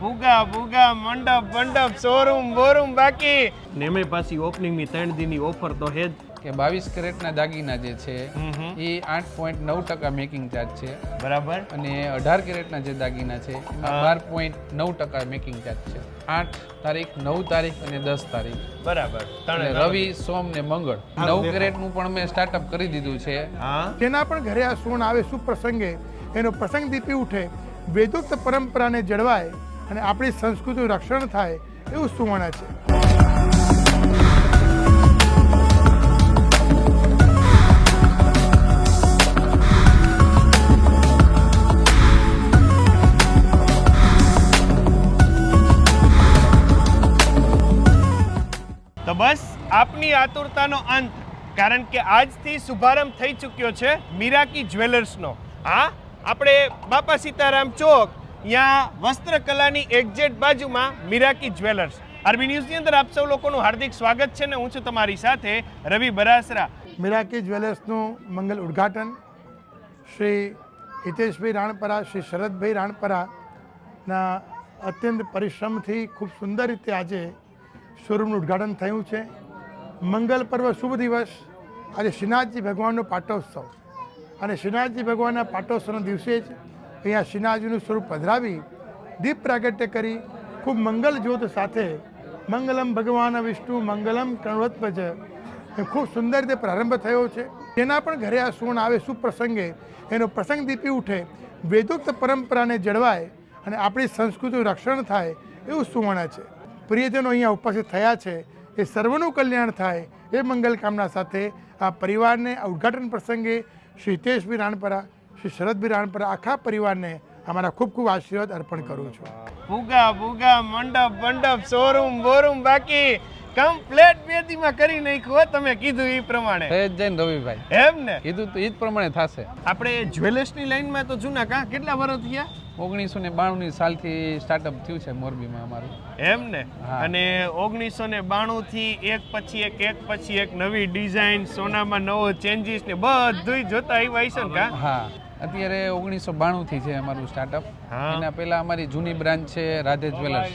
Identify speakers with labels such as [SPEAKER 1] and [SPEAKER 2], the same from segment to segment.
[SPEAKER 1] ભૂગા ભૂગા મંડપ મંડપ શોરૂમ બોરૂમ બાકી. ને એમે પાછી ઓપનિંગની ત્રણ દીની ઓફર તો હે જ.
[SPEAKER 2] કે બાવીસ કેરેટના દાગીના જે છે. એ આઠ પોઈન્ટ નવ ટકા મેકિંગ ચાર્જ છે.
[SPEAKER 1] બરાબર.
[SPEAKER 2] અને અઢાર કેરેટના જે દાગીના છે એમાં. બાર પોઈન્ટ નવ ટકા મેકિંગ ચાર્જ છે. આઠ તારીખ નવ તારીખ અને દસ તારીખ.
[SPEAKER 1] બરાબર. ત્રણે
[SPEAKER 2] રવિ સોમ ને મંગળ. નવ કેરેટનું પણ મેં સ્ટાર્ટઅપ કરી દીધું છે.
[SPEAKER 3] તેના પણ ઘરે આ સુવર્ણ આવે સુપ્રસંગે એનો પ્રસંગ દીપી ઉઠે. વેદોક્ત પરંપરાને જળવાય. અને આપણી સંસ્કૃતિનું રક્ષણ થાય એવું સુવર્ણ છે.
[SPEAKER 1] તો બસ આપની આતુરતાનો અંત, કારણ કે આજથી શુભારંભ થઈ ચૂક્યો છે મીરાકી જ્વેલર્સનો. હા, આપણે બાપા સીતારામ ચોક ત્યાં વસ્ત્રકલાની એક્ઝેટ બાજુમાં મીરાકી જ્વેલર્સ. આરબી ન્યૂઝની અંદર આપ સૌ લોકોનું હાર્દિક સ્વાગત છે ને હું છું તમારી સાથે રવિ બરાસરા.
[SPEAKER 3] મિરાકી જ્વેલર્સનું મંગલ ઉદ્ઘાટન શ્રી હિતેશભાઈ રાણપરા, શ્રી શરદભાઈ રાણપરાના અત્યંત પરિશ્રમથી ખૂબ સુંદર રીતે આજે શોરૂમનું ઉદ્ઘાટન થયું છે. મંગલ પર્વ શુભ દિવસ. આજે શ્રીનાથજી ભગવાનનો પાટોત્સવ. અને શ્રીનાથજી ભગવાનના પાટોત્સવના દિવસે જ અહીંયા શ્રીનાથજીનું સ્વરૂપ પધરાવી, દીપ પ્રાગટ્ય કરી, ખૂબ મંગલ જ્યોત સાથે મંગલમ ભગવાન વિષ્ણુ, મંગલમ કણવત્પજ, એ ખૂબ સુંદર રીતે પ્રારંભ થયો છે. તેના પણ ઘરે આ સુવર્ણ આવે સુપ્રસંગે એનો પ્રસંગ દીપી ઉઠે, વેદોક્ત પરંપરાને જળવાય અને આપણી સંસ્કૃતિનું રક્ષણ થાય એવું સુવર્ણ છે. પ્રિયજનો અહીંયા ઉપસ્થિત થયા છે. એ સર્વનું કલ્યાણ થાય એ મંગલ કામના સાથે આ પરિવારને ઉદ્ઘાટન પ્રસંગે શ્રી હિતેશભાઈ રાણપરા શ્રી શરદ બિરાણ પર આખા પરિવારને અમારા ખૂબ ખૂબ આશીર્વાદ અર્પણ કરું છું.
[SPEAKER 1] ભૂગા ભૂગા મંડપ મંડપ શોરૂમ બોરૂમ બાકી કમ્પ્લેટ બેદીમાં કરી નાખ્યું હો તમે કીધું એ પ્રમાણે.
[SPEAKER 2] એ જ જાય રવિભાઈ.
[SPEAKER 1] એમ ને?
[SPEAKER 2] કીધું તો એ જ પ્રમાણે થશે.
[SPEAKER 1] આપણે જ્વેલર્સની લાઈનમાં તો જૂના કા? કેટલા વર્ષ થયા?
[SPEAKER 2] ઓગણીસો ને બાણુંની સાલથી સ્ટાર્ટઅપ થયું છે મોરબીમાં અમારું.
[SPEAKER 1] એમ ને? અને ઓગણીસો ને બાણું થી એક પછી એક એક પછી એક નવી ડિઝાઇન સોનામાં નવો ચેન્જીસ ને બધુંય જોતા આવ્યા હશે ને કા?
[SPEAKER 2] હા. અત્યારે ઓગણીસો બાણુંથી છે અમારું સ્ટાર્ટઅપ. એના પહેલા અમારી જૂની બ્રાન્ચ છે રાધે જ્વેલર્સ.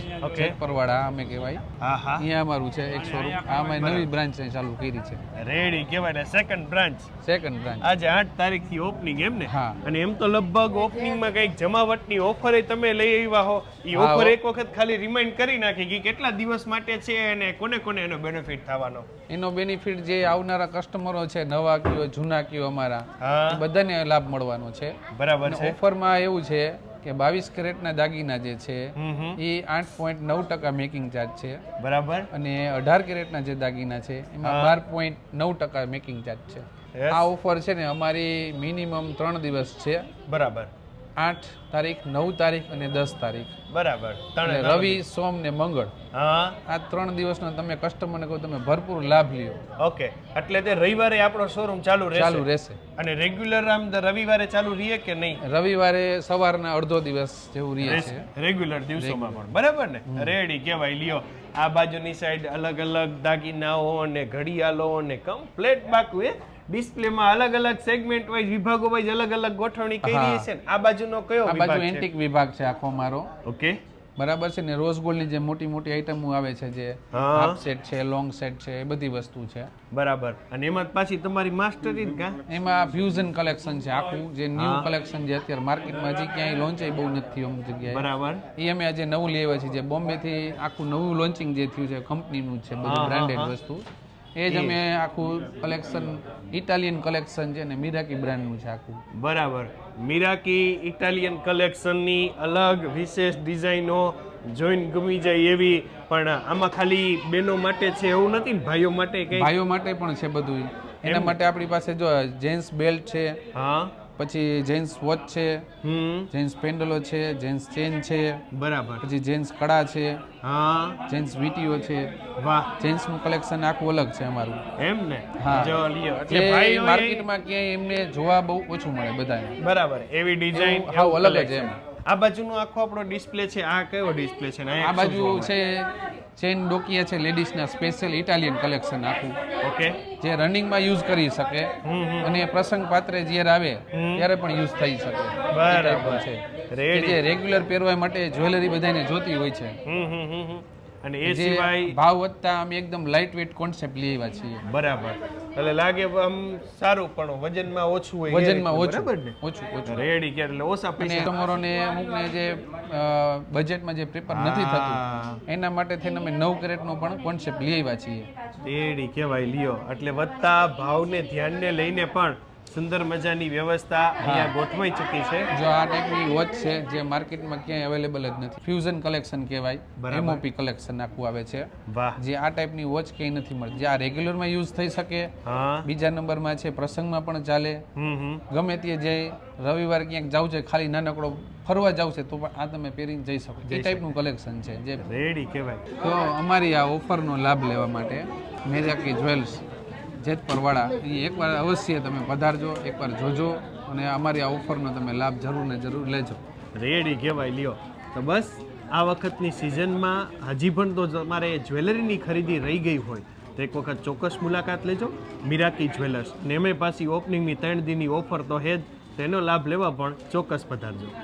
[SPEAKER 2] પરવાડા અમે કહેવાય. અહીંયા અમારું છે એક શોરૂમ આ અમે નવી બ્રાન્ચ ચાલુ કરી છે.
[SPEAKER 1] રેડી કહેવાય ને સેકન્ડ બ્રાન્ચ
[SPEAKER 2] સેકન્ડ બ્રાન્ચ
[SPEAKER 1] આજે આઠ તારીખથી ઓપનિંગ એમ ને. અને એમ તો લગભગ ઓપનિંગ ઓપનિંગમાં જમાવટ જમાવટની ઓફર તમે લઈ આવ્યા હો. એ ઓફર એક વખત ખાલી રિમાઇન્ડ કરી નાખી કે કેટલા દિવસ માટે છે અને કોને કોને એનો બેનિફિટ થવાનો.
[SPEAKER 2] એનો બેનિફિટ જે આવનારા કસ્ટમરો છે નવા કયો જૂના કયો અમારા બધાને લાભ મળવાનો છે.
[SPEAKER 1] બરાબર છે.
[SPEAKER 2] ઓફરમાં એવું છે કે બાવીસ કેરેટના દાગીના જે છે એ આઠ પોઈન્ટ નવ ટકા મેકિંગ ચાર્જ છે.
[SPEAKER 1] બરાબર.
[SPEAKER 2] અને અઢાર કેરેટના જે દાગીના છે એમાં બાર પોઈન્ટ નવ ટકા મેકિંગ ચાર્જ છે. આ ઓફર છે ને અમારી મિનિમમ ત્રણ દિવસ છે.
[SPEAKER 1] બરાબર.
[SPEAKER 2] આઠ તારીખ નવ તારીખ અને દસ તારીખ.
[SPEAKER 1] બરાબર.
[SPEAKER 2] રવિ સોમ ને મંગળ.
[SPEAKER 1] હા.
[SPEAKER 2] આ ત્રણ દિવસનો તમે કસ્ટમરને કહો તમે ભરપૂર લાભ લ્યો.
[SPEAKER 1] ઓકે. એટલે તે રવિવારે આપણો શોરૂમ ચાલુ
[SPEAKER 2] ચાલુ
[SPEAKER 1] રહેશે.
[SPEAKER 2] રહેશે
[SPEAKER 1] અને રેગ્યુલર આમ રવિવારે ચાલુ રહીએ કે નહીં?
[SPEAKER 2] રવિવારે સવારના અડધો દિવસ જેવું રહીએ છે
[SPEAKER 1] રેગ્યુલર દિવસોમાં પણ. બરાબર ને? રેડી કહેવાય લ્યો. આ બાજુની સાઈડ અલગ અલગ દાગીનાઓ અને ઘડિયાળો અને કમ્પ્લેટ બાકુ એ ડિસ્પ્લેમાં અલગ અલગ સેગમેન્ટ વાઇઝ વિભાગો વાઇઝ અલગ અલગ ગોઠવણી કરી. છે આ બાજુનો કયો
[SPEAKER 2] આ બાજુ એન્ટિક વિભાગ છે આખો મારો.
[SPEAKER 1] ઓકે
[SPEAKER 2] બરાબર છે ને રોઝ ગોલ્ડની જે મોટી મોટી આઈટમો આવે છે જે હાફ સેટ છે લોંગ સેટ છે એ બધી વસ્તુ છે.
[SPEAKER 1] બરાબર. અને એમાં પાછી તમારી માસ્ટરી કા?
[SPEAKER 2] એમાં ફ્યુઝન કલેક્શન છે આખું જે ન્યૂ કલેક્શન જે અત્યારે માર્કેટમાં હજી ક્યાંય લોન્ચ બહુ નથી થયું અમુક જગ્યાએ.
[SPEAKER 1] બરાબર.
[SPEAKER 2] એ અમે આજે નવું લેવા છે જે બોમ્બે થી આખું નવું લોન્ચિંગ જે થયું છે કંપનીનું છે બધું બ્રાન્ડેડ વસ્તુ. એ જ અમે આખું કલેક્શન ઇટાલિયન કલેક્શન છે ને મિરાકી બ્રાન્ડનું છે આખું.
[SPEAKER 1] બરાબર. મિરાકી ઇટાલિયન કલેક્શનની અલગ વિશેષ ડિઝાઇનો જોઈન ગમી જાય એવી પણ આમાં ખાલી બેનો માટે છે એવું નથી ને ભાઈઓ માટે
[SPEAKER 2] ભાઈઓ માટે પણ છે બધું એના માટે આપણી પાસે જો જેન્ટ્સ બેલ્ટ છે
[SPEAKER 1] હા.
[SPEAKER 2] પછી જેન્ટ્સ વોચ છે જેન્ટ્સ પેન્ડલો છે જેન્ટ્સ ચેન છે
[SPEAKER 1] બરાબર.
[SPEAKER 2] પછી જેન્ટ્સ કડા છે
[SPEAKER 1] હા.
[SPEAKER 2] જેન્ટ્સ વીટીઓ છે.
[SPEAKER 1] વાહ.
[SPEAKER 2] જેન્ટ્સનું કલેક્શન આખું અલગ છે અમારું.
[SPEAKER 1] એમ ને?
[SPEAKER 2] હા.
[SPEAKER 1] જો લ્યો. એટલે ભાઈ
[SPEAKER 2] માર્કેટમાં ક્યાંય એમને જોવા બહુ ઓછું મળે બધાને.
[SPEAKER 1] બરાબર. એવી ડિઝાઇન
[SPEAKER 2] હાવ અલગ જ એમ.
[SPEAKER 1] આ બાજુનો આખો આપણો ડિસ્પ્લે છે આ કયો ડિસ્પ્લે છે
[SPEAKER 2] આ બાજુ છે ચેન ડોકિયા છે લેડીઝના સ્પેશિયલ ઇટાલિયન કલેક્શન આખું.
[SPEAKER 1] ઓકે.
[SPEAKER 2] જે રનિંગમાં યુઝ કરી શકે અને પ્રસંગ પાત્રે જ્યારે આવે ત્યારે પણ યુઝ થઈ શકે.
[SPEAKER 1] બરાબર.
[SPEAKER 2] છે. જે રેગ્યુલર પહેરવા માટે જ્વેલરી બધાને જોતી હોય છે.
[SPEAKER 1] હમ હમ હમ હમ. અને એ સિવાય
[SPEAKER 2] ભાવ વધતા અમે એકદમ લાઇટ વેટ કોન્સેપ્ટ લઈ આવ્યા છીએ.
[SPEAKER 1] બરાબર. એટલે લાગે આમ સારું પણ વજનમાં ઓછું હોય
[SPEAKER 2] વજનમાં ઓછું.
[SPEAKER 1] બરાબર ને?
[SPEAKER 2] ઓછું ઓછું.
[SPEAKER 1] રેડી કે એટલે ઓછા તમારો
[SPEAKER 2] ને અમુકને જે બજેટમાં જે પ્રિપેર નથી. થતું એના માટે થઈને અમે નવ કેરેટનો પણ કોન્સેપ્ટ લઈ આવ્યા છીએ.
[SPEAKER 1] રેડી કહેવાય લ્યો. એટલે વધતા ભાવને ધ્યાનને લઈને પણ સુંદર મજાની વ્યવસ્થા અહીંયા ગોઠવાઈ ચૂકી છે.
[SPEAKER 2] જો આ ટાઈપની વોચ છે જે માર્કેટમાં ક્યાંય અવેલેબલ જ નથી. ફ્યુઝન કલેક્શન કહેવાય. એમઓપી કલેક્શન આખું આવે છે. જે આ ટાઈપની વોચ ક્યાંય નથી મળતી. જે આ રેગ્યુલરમાં યુઝ થઈ શકે. બીજા નંબરમાં છે પ્રસંગમાં પણ ચાલે. ગમે તે જે રવિવાર ક્યાંક જાવ છે ખાલી નાનકડો ફરવા જાવ છે તો પણ આ તમે પહેરીને જઈ શકો. એ ટાઈપનું કલેક્શન છે જે
[SPEAKER 1] રેડી કહેવાય.
[SPEAKER 2] તો અમારી આ ઓફરનો લાભ લેવા માટે મેજાકી જ્વેલ્સ જેતપરવાળા અહીં એકવાર અવશ્ય તમે પધારજો, એકવાર જોજો અને અમારી આ ઓફરનો તમે લાભ જરૂર ને જરૂર લેજો.
[SPEAKER 1] રેડી કહેવાય, લ્યો. તો બસ, આ વખતની સિઝનમાં હજી પણ તો તમારે જ્વેલરીની ખરીદી રહી ગઈ હોય, તો એક વખત ચોક્કસ મુલાકાત લેજો. મીરાકી જ્વેલર્સ ને એમે ઓપનિંગની ત્રણ દિનની ઓફર તો હે જ તેનો લાભ લેવા પણ ચોક્કસ પધારજો.